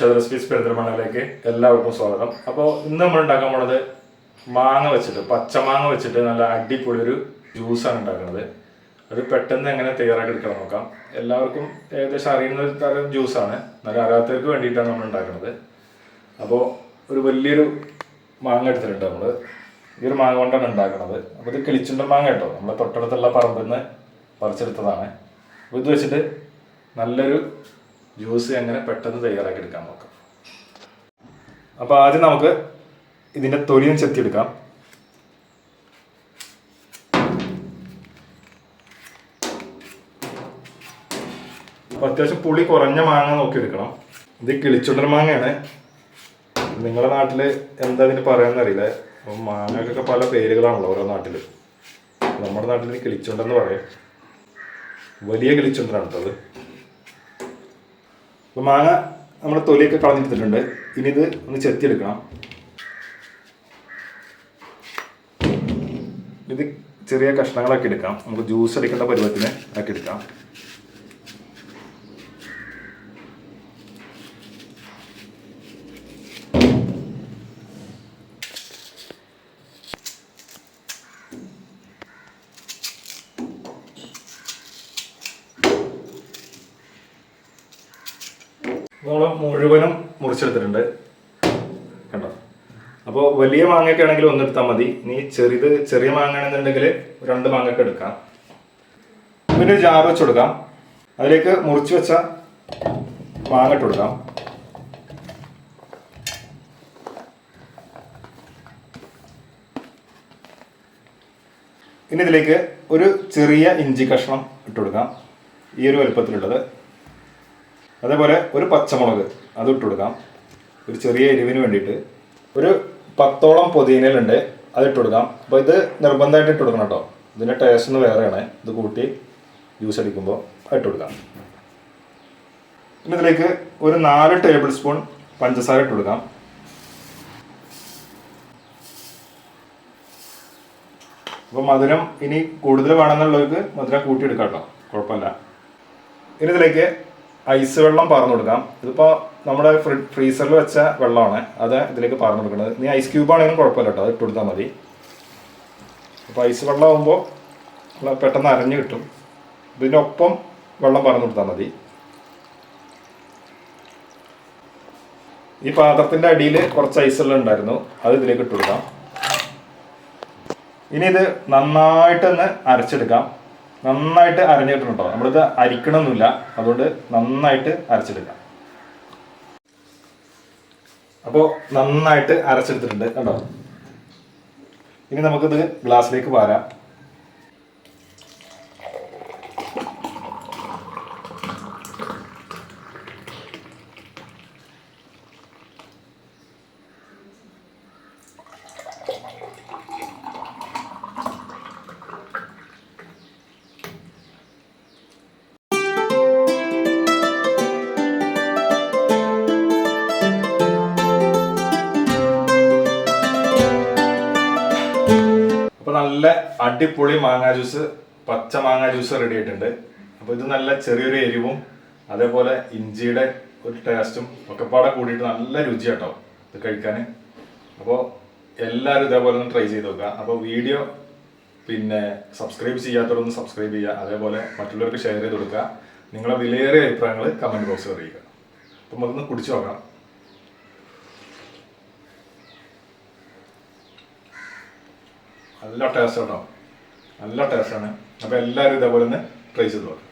ഋഷദ് സ്പീസ് പെരുന്തൽമണ്ണയിലേക്ക് എല്ലാവർക്കും സ്വാഗതം. അപ്പോൾ ഇന്ന് നമ്മൾ ഉണ്ടാക്കാൻ പോണത് മാങ്ങ വെച്ചിട്ട് പച്ചമാങ്ങ വെച്ചിട്ട് നല്ല അടിപൊളി ഒരു ജ്യൂസാണ് ഉണ്ടാക്കുന്നത്. അത് പെട്ടെന്ന് എങ്ങനെ തയ്യാറാക്കി എടുക്കണം നോക്കാം. എല്ലാവർക്കും ഏകദേശം അറിയുന്ന ഒരു തരം ജ്യൂസാണ് നല്ല അറിയാത്തവർക്ക് വേണ്ടിയിട്ടാണ് നമ്മൾ ഉണ്ടാക്കുന്നത്. അപ്പോൾ ഒരു വലിയൊരു മാങ്ങ എടുത്തിട്ടുണ്ട് നമ്മൾ ഈ ഒരു മാങ്ങ കൊണ്ടാണ് ഉണ്ടാക്കുന്നത്. അപ്പോൾ ഇത് കിളിച്ചുണ്ട മാങ്ങ കേട്ടോ. നമ്മൾ തൊട്ടടുത്തുള്ള പറമ്പിൽ നിന്ന് പറിച്ചെടുത്തതാണ്. അപ്പോൾ ഇത് വെച്ചിട്ട് നല്ലൊരു ജ്യൂസ് എങ്ങനെ പെട്ടെന്ന് തയ്യാറാക്കി എടുക്കാൻ നോക്കാം. അപ്പോൾ ആദ്യം നമുക്ക് ഇതിന്റെ തൊലിയും ചെത്തിയെടുക്കാം. അപ്പോൾ അത്യാവശ്യം പുളി കുറഞ്ഞ മാങ്ങ നോക്കി എടുക്കണം ഇത് കിളിച്ചുണ്ടർ മാങ്ങയാണ്. നിങ്ങളുടെ നാട്ടിൽ എന്താ ഇതിന് പറയാന്ന് അറിയില്ല. അപ്പം മാങ്ങക്കൊക്കെ പല പേരുകളാണല്ലോ ഓരോ നാട്ടിൽ നമ്മുടെ നാട്ടിൽ കിളിച്ചുണ്ടെന്ന് പറയും. വലിയ കിളിച്ചുണ്ടനാണ് കേട്ടോ അത്. അപ്പോൾ മാങ്ങ നമ്മൾ തൊലിയൊക്കെ കളഞ്ഞെടുത്തിട്ടുണ്ട്. ഇനി ഇത് ഒന്ന് ചെത്തിയെടുക്കണം. ഇത് ചെറിയ കഷ്ണങ്ങളാക്കി എടുക്കാം. നമുക്ക് ജ്യൂസ് അടിക്കേണ്ട പരുവത്തിന് ആക്കി എടുക്കാം. നമ്മൾ മുഴുവനും മുറിച്ചെടുത്തിട്ടുണ്ട്. കണ്ടോ? അപ്പോൾ വലിയ മാങ്ങയൊക്കെ ആണെങ്കിൽ ഒന്നെടുത്താൽ മതി. നീ ചെറുത് ചെറിയ മാങ്ങ ആണെന്നുണ്ടെങ്കിൽ രണ്ട് മാങ്ങയൊക്കെ എടുക്കാം. പിന്നെ ജാറ് വെച്ച് കൊടുക്കാം. അതിലേക്ക് മുറിച്ച് വെച്ച മാങ്ങ ഇട്ട് കൊടുക്കാം. ഇനി ഇതിലേക്ക് ഒരു ചെറിയ ഇഞ്ചി കഷ്ണം ഇട്ട് കൊടുക്കാം. ഈ ഒരു വലുപ്പത്തിലുള്ളത്. അതേപോലെ ഒരു പച്ചമുളക് അത് ഇട്ട് കൊടുക്കാം ഒരു ചെറിയ എരിവിന് വേണ്ടിയിട്ട്. ഒരു പത്തോളം പൊതിനയിലുണ്ട് അത് ഇട്ട് കൊടുക്കാം അപ്പോൾ ഇത് നിർബന്ധമായിട്ട് ഇട്ട് കൊടുക്കണം കേട്ടോ. ഇതിന്റെ ടേസ്റ്റ് ഒന്ന് വേറെയാണ്. ഇത് കൂട്ടി ജ്യൂസ് അടിക്കുമ്പോൾ ഇട്ട് കൊടുക്കാം പിന്നെ ഇതിലേക്ക് ഒരു നാല് ടേബിൾ സ്പൂൺ പഞ്ചസാര ഇട്ട് കൊടുക്കാം അപ്പോൾ മധുരം ഇനി കൂടുതൽ വേണമെന്നുള്ളവർക്ക് മധുരം കൂട്ടിയെടുക്കാം കേട്ടോ. കുഴപ്പമില്ല. ഇനി ഇതിലേക്ക് ഐസ് വെള്ളം പറഞ്ഞു കൊടുക്കാം. ഇതിപ്പോ നമ്മുടെ ഫ്രീസറിൽ വെച്ച വെള്ളമാണ്. അത് ഇതിലേക്ക് പറഞ്ഞു കൊടുക്കുന്നത്. നീ ഐസ് ക്യൂബ് ആണെങ്കിലും കുഴപ്പമില്ല കേട്ടോ. അത് ഇട്ടു കൊടുത്താൽ മതി. അപ്പോൾ ഐസ് വെള്ളം ആകുമ്പോൾ പെട്ടെന്ന് അരഞ്ഞു കിട്ടും. ഇതിനൊപ്പം വെള്ളം പറഞ്ഞു കൊടുത്താൽ മതി. ഈ പാത്രത്തിന്റെ അടിയിൽ കുറച്ച് ഐസ് എല്ലാം ഉണ്ടായിരുന്നു. അത് ഇതിലേക്ക് ഇട്ടു കൊടുക്കാം. ഇനി ഇത് നന്നായിട്ടൊന്ന് അരച്ചെടുക്കാം. നന്നായിട്ട് അരഞ്ഞിട്ടുണ്ട് നമ്മളിത് അരിക്കണമെന്നില്ല അതുകൊണ്ട് നന്നായിട്ട് അരച്ചെടുക്കാം. അപ്പോൾ നന്നായിട്ട് അരച്ചെടുത്തിട്ടുണ്ട്. കണ്ടോ? ഇനി നമുക്കിത് ഗ്ലാസ്സിലേക്ക് പാരാം നല്ല അടിപൊളി മാങ്ങ ജ്യൂസ് പച്ച മാങ്ങ ജ്യൂസ് റെഡി ആയിട്ടുണ്ട്. അപ്പോൾ ഇത് നല്ല ചെറിയൊരു എരിവും അതേപോലെ ഇഞ്ചിയുടെ ഒരു ടേസ്റ്റും ഒക്കെ പാടെ കൂടിയിട്ട് നല്ല രുചി കേട്ടോ ഇത് കഴിക്കാൻ അപ്പോൾ എല്ലാവരും ഇതേപോലെ ഒന്ന് ട്രൈ ചെയ്ത് നോക്കുക. അപ്പോൾ വീഡിയോ പിന്നെ സബ്സ്ക്രൈബ് ചെയ്യാത്തവരൊന്ന് സബ്സ്ക്രൈബ് ചെയ്യുക. അതേപോലെ മറ്റുള്ളവർക്ക് ഷെയർ ചെയ്ത് കൊടുക്കുക. നിങ്ങളുടെ വിലയേറിയ അഭിപ്രായങ്ങൾ കമന്റ് ബോക്സിൽ അറിയിക്കുക. അപ്പം നമുക്കൊന്ന് കുടിച്ചു നോക്കാം. നല്ല ടേസ്റ്റ് കേട്ടോ നല്ല ടേസ്റ്റാണ് അപ്പോൾ എല്ലാവരും ഇതേപോലെ ഒന്ന് ട്രൈ ചെയ്ത് നോക്കാം.